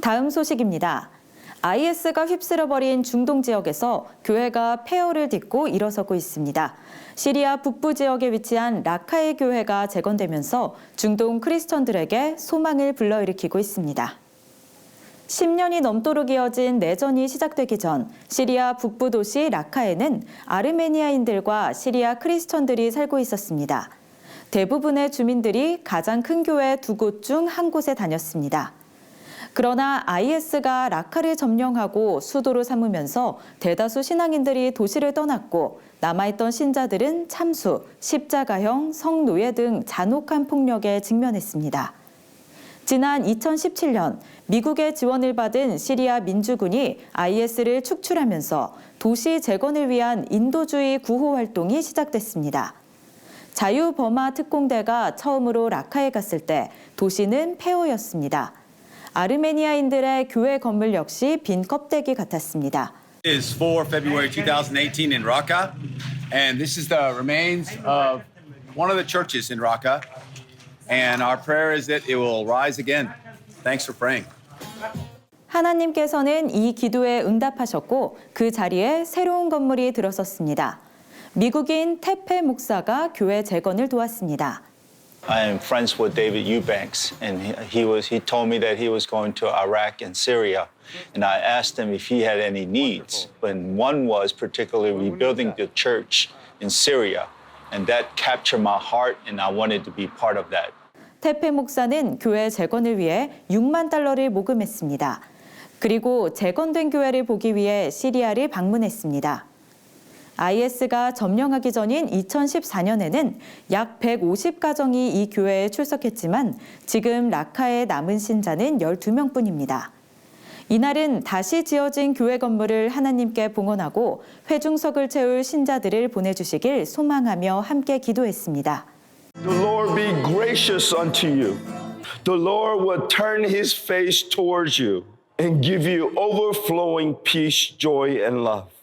다음 소식입니다. IS가 휩쓸어버린 중동 지역에서 교회가 폐허를 딛고 일어서고 있습니다. 시리아 북부 지역에 위치한 라카의 교회가 재건되면서 중동 크리스천들에게 소망을 불러일으키고 있습니다. 10년이 넘도록 이어진 내전이 시작되기 전 시리아 북부 도시 라카에는 아르메니아인들과 시리아 크리스천들이 살고 있었습니다. 대부분의 주민들이 가장 큰 교회 두 곳 중 한 곳에 다녔습니다. 그러나 IS가 라카를 점령하고 수도로 삼으면서 대다수 신앙인들이 도시를 떠났고 남아있던 신자들은 참수, 십자가형, 성노예 등 잔혹한 폭력에 직면했습니다. 지난 2017년 미국의 지원을 받은 시리아 민주군이 IS를 축출하면서 도시 재건을 위한 인도주의 구호 활동이 시작됐습니다. 자유버마 특공대가 처음으로 라카에 갔을 때 도시는 폐허였습니다. 아르메니아인들의 교회 건물 역시 빈 껍데기 같았습니다. is for February 2018 in Raqqa, and this is the remains of one of the churches in Raqqa. And our prayer is that it will rise again. Thanks for praying. 하나님께서는 이 기도에 응답하셨고 그 자리에 새로운 건물이 들어섰습니다. 미국인 테페 목사가 교회 재건을 도왔습니다. I am friends with David Eubanks, and he, he was he told me that he was going to Iraq and Syria, and I asked him if he had any needs. And one was particularly rebuilding the church in Syria, and that captured my heart, and I wanted to be part of that. 테페 목사는 교회 재건을 위해 6만 달러를 모금했습니다. 그리고 재건된 교회를 보기 위해 시리아를 방문했습니다. IS가 점령하기 전인 2014년에는 약 150가정이 이 교회에 출석했지만 지금 라카의 남은 신자는 12명뿐입니다. 이날은 다시 지어진 교회 건물을 하나님께 봉헌하고 회중석을 채울 신자들을 보내주시길 소망하며 함께 기도했습니다. The Lord be gracious unto you. The Lord will turn his face towards you and give you overflowing peace, joy, and love.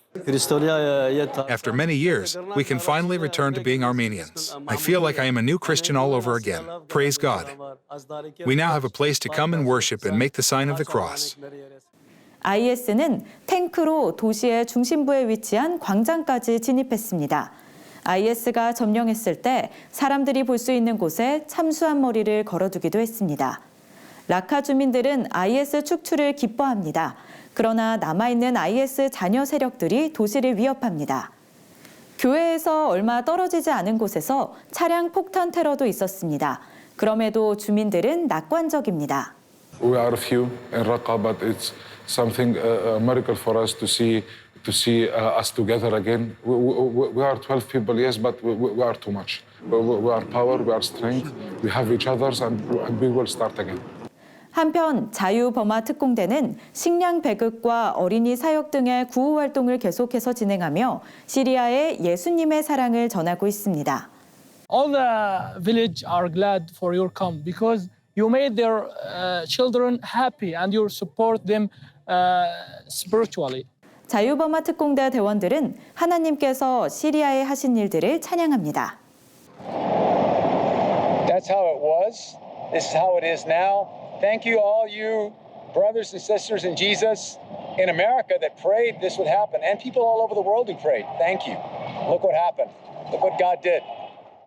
After many years, we can finally return to being Armenians. I feel like I am a new Christian all over again. Praise God. We now have a place to come and worship and make the sign of the cross. IS는 탱크로 도시의 중심부에 위치한 광장까지 진입했습니다. IS가 점령했을 때 사람들이 볼 수 있는 곳에 참수한 머리를 걸어두기도 했습니다. 라카 주민들은 IS 축출을 기뻐합니다. 그러나 남아있는 IS 잔여 세력들이 도시를 위협합니다. 교회에서 얼마 떨어지지 않은 곳에서 차량 폭탄 테러도 있었습니다. 그럼에도 주민들은 낙관적입니다. We are few in Raqqa, but it's something uh, a miracle for us to see to see uh, us together again. We, we, we are 12 people, yes, but we, we are too much. We, we are power, we are strength, we have each others, and, and we will start again. 한편 자유버마 특공대는 식량 배급과 어린이 사역 등의 구호 활동을 계속해서 진행하며 시리아에 예수님의 사랑을 전하고 있습니다. all the village are glad for your come because you made their uh, children happy and you support them uh, spiritually. 자유버마 특공대 대원들은 하나님께서 시리아에 하신 일들을 찬양합니다. That's how it was. This is how it is now. Thank you, all you brothers and sisters in Jesus in America that prayed this would happen, and people all over the world who prayed. Thank you. Look what happened. Look what God did.